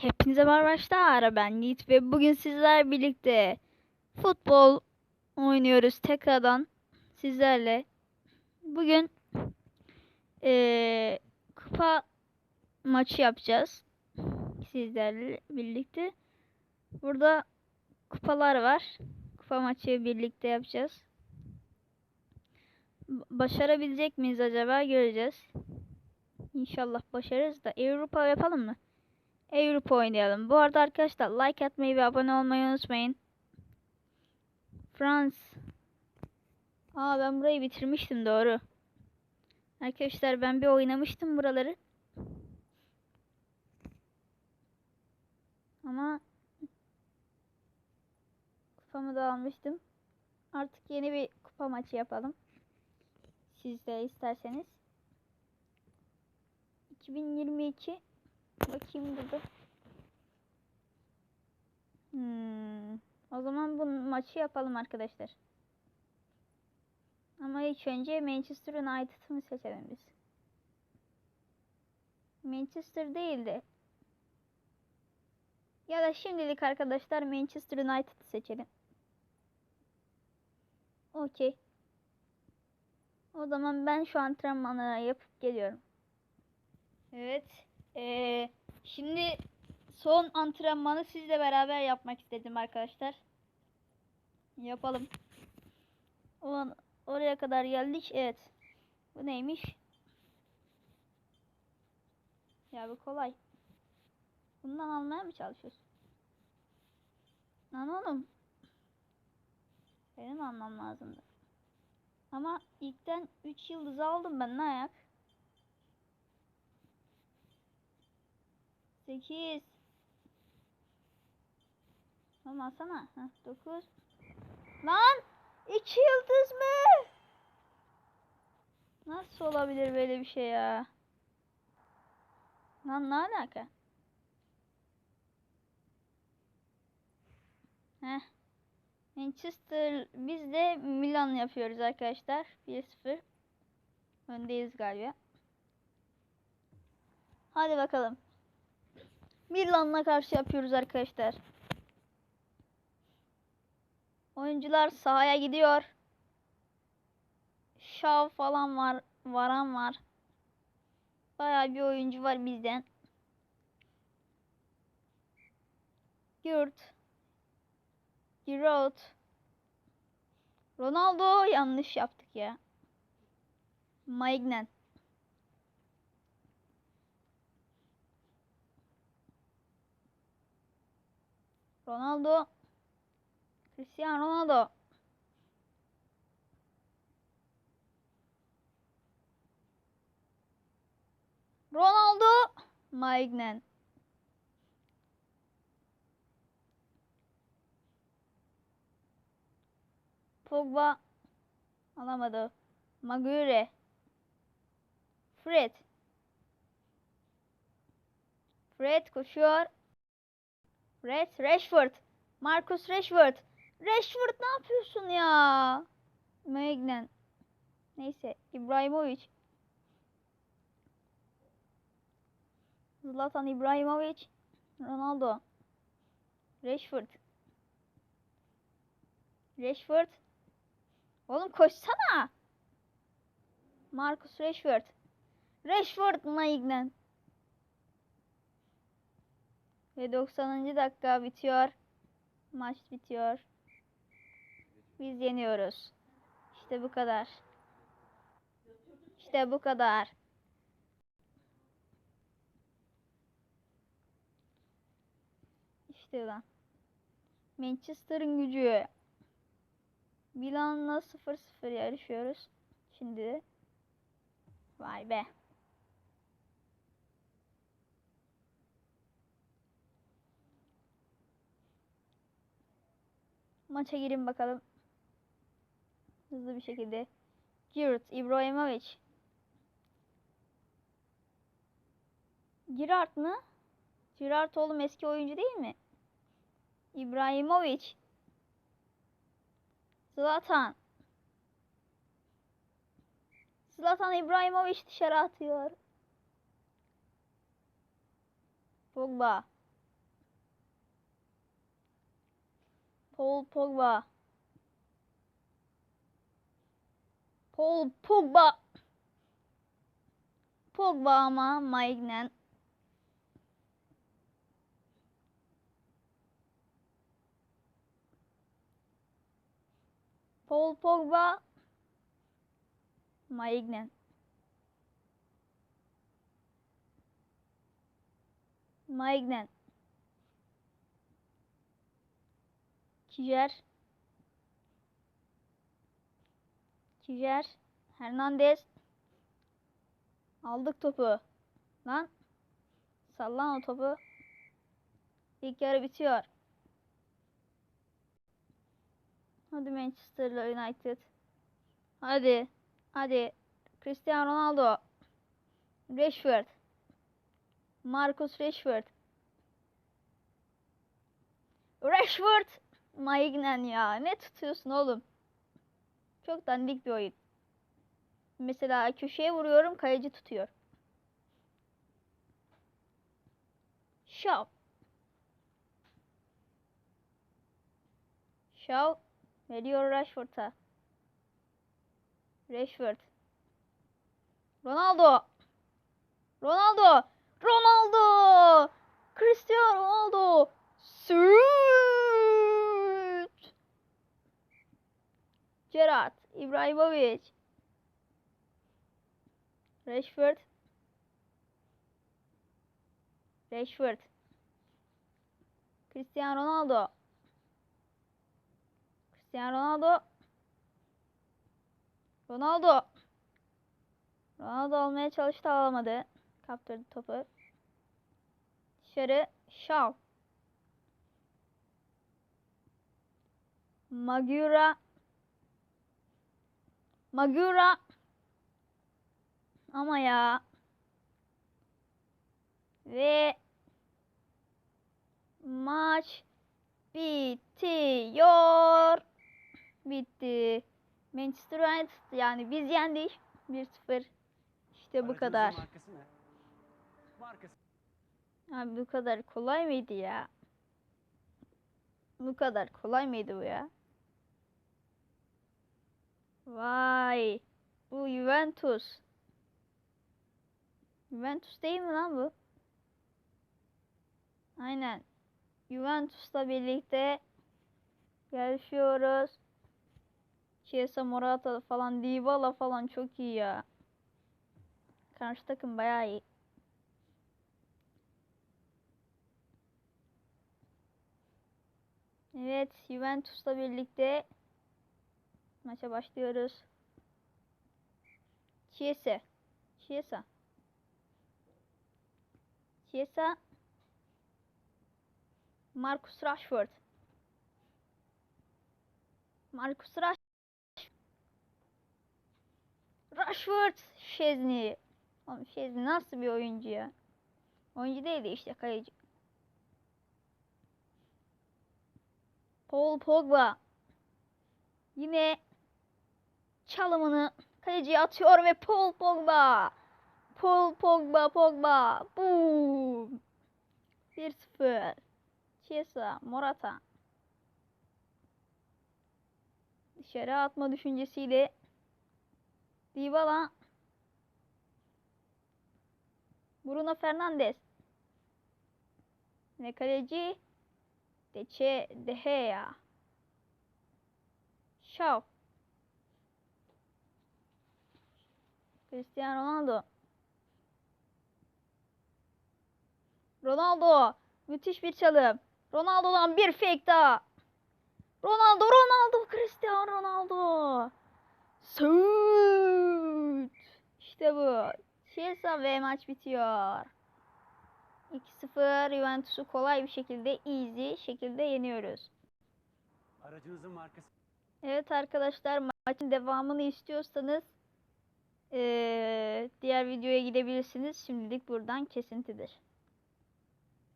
Hepinize merhaba arkadaşlar. Ben Yiğit ve bugün sizler birlikte futbol oynuyoruz tekrardan sizlerle. Bugün eee, kupa maçı yapacağız sizlerle birlikte. Burada kupalar var. Kupa maçı birlikte yapacağız. Başarabilecek miyiz acaba göreceğiz. İnşallah başarırız da Avrupa yapalım mı? Avrupa oynayalım. Bu arada arkadaşlar like atmayı ve abone olmayı unutmayın. Frans. Aa ben burayı bitirmiştim doğru. Arkadaşlar ben bir oynamıştım buraları. Ama kupamı da almıştım. Artık yeni bir kupa maçı yapalım. Siz de isterseniz. 2022 Bakayım burada. Hmm. O zaman bu maçı yapalım arkadaşlar. Ama ilk önce Manchester United'ı mı seçelim biz? Manchester değil de. Ya da şimdilik arkadaşlar Manchester United'ı seçelim. Okey. O zaman ben şu antrenmanı yapıp geliyorum. Evet. Ee, şimdi son antrenmanı sizle beraber yapmak istedim arkadaşlar. Yapalım. Ulan oraya kadar geldik. Evet. Bu neymiş? Ya bu kolay. Bundan almaya mı çalışıyorsun? Lan oğlum. Benim almam lazımdı. Ama ilkten 3 yıldız aldım ben ne ayak? 8 Tamam alsana. Heh, 9 Lan 2 yıldız mı? Nasıl olabilir böyle bir şey ya? Lan ne alaka? Heh. Manchester biz de Milan yapıyoruz arkadaşlar. 1-0. Öndeyiz galiba. Hadi bakalım. Milan'la karşı yapıyoruz arkadaşlar. Oyuncular sahaya gidiyor. Şav falan var. Varan var. Bayağı bir oyuncu var bizden. Gürt. Giroud. Ronaldo yanlış yaptık ya. Maignan. Ronaldo. Cristiano Ronaldo. Ronaldo. Maignan. Pogba. Alamadı. Maguire. Fred. Fred koşuyor. Fred, Rashford. Marcus Rashford. Rashford ne yapıyorsun ya? Magnan. Neyse. İbrahimovic. Zlatan İbrahimovic. Ronaldo. Rashford. Rashford. Oğlum koşsana. Marcus Rashford. Rashford Magnan. Ve 90. dakika bitiyor. Maç bitiyor. Biz yeniyoruz. İşte bu kadar. İşte bu kadar. İşte lan. Manchester'ın gücü. Milan'la 0-0 yarışıyoruz. Şimdi. Vay be. Maça girin bakalım. Hızlı bir şekilde. Giroud, İbrahimovic. Girard mı? Girard oğlum eski oyuncu değil mi? İbrahimovic. Zlatan. Zlatan İbrahimovic dışarı atıyor. Pogba. Paul Pogba. Paul Pogba. Pogba ama Maignan. Paul Pogba. Maignan. Maignan. Kijer. Kijer. Hernandez. Aldık topu. Lan. Sallan o topu. İlk yarı bitiyor. Hadi Manchester United. Hadi. Hadi. Cristiano Ronaldo. Rashford. Marcus Rashford. Rashford. Maignan ya. Ne tutuyorsun oğlum? Çok dandik bir oyun. Mesela köşeye vuruyorum kaleci tutuyor. Shaw. Shaw veriyor Rashford'a. Rashford. Ronaldo. Ronaldo. Ronaldo. Cristiano Ronaldo. Süt. Gerrard. Ibrahimovic. Rashford. Rashford. Cristiano Ronaldo. Cristiano Ronaldo. Ronaldo. Ronaldo almaya çalıştı alamadı. Kaptırdı topu. Dışarı Shaw. Magura. Magura. Ama ya. Ve maç bitiyor. Bitti. Manchester United yani biz yendik 1-0. İşte bu kadar. Abi bu kadar kolay mıydı ya? Bu kadar kolay mıydı bu ya? Vay. Bu Juventus. Juventus değil mi lan bu? Aynen. Juventus'la birlikte yarışıyoruz. Chiesa Morata falan Dybala falan çok iyi ya. Karşı takım bayağı iyi. Evet, Juventus'la birlikte maça başlıyoruz. Chiesa. Chiesa. Chiesa. Marcus Rashford. Marcus Rashford. Rashford. Şezni. Oğlum Şezni nasıl bir oyuncu ya? Oyuncu değil de işte kaleci. Paul Pogba. Yine çalımını kaleciye atıyor ve Paul Pogba. Paul Pogba Pogba. Boom. 1-0. Chiesa, Morata. Dışarı atma düşüncesiyle Dybala. Bruno Fernandes. Ve kaleci Deçe De Gea. Cristiano Ronaldo. Ronaldo. Müthiş bir çalım. Ronaldo'dan bir fake daha. Ronaldo, Ronaldo, Cristiano Ronaldo. Süt. İşte bu. Chiesa ve maç bitiyor. 2-0 Juventus'u kolay bir şekilde easy şekilde yeniyoruz. Aracınızın markası. Evet arkadaşlar maçın devamını istiyorsanız eee, diğer videoya gidebilirsiniz. Şimdilik buradan kesintidir.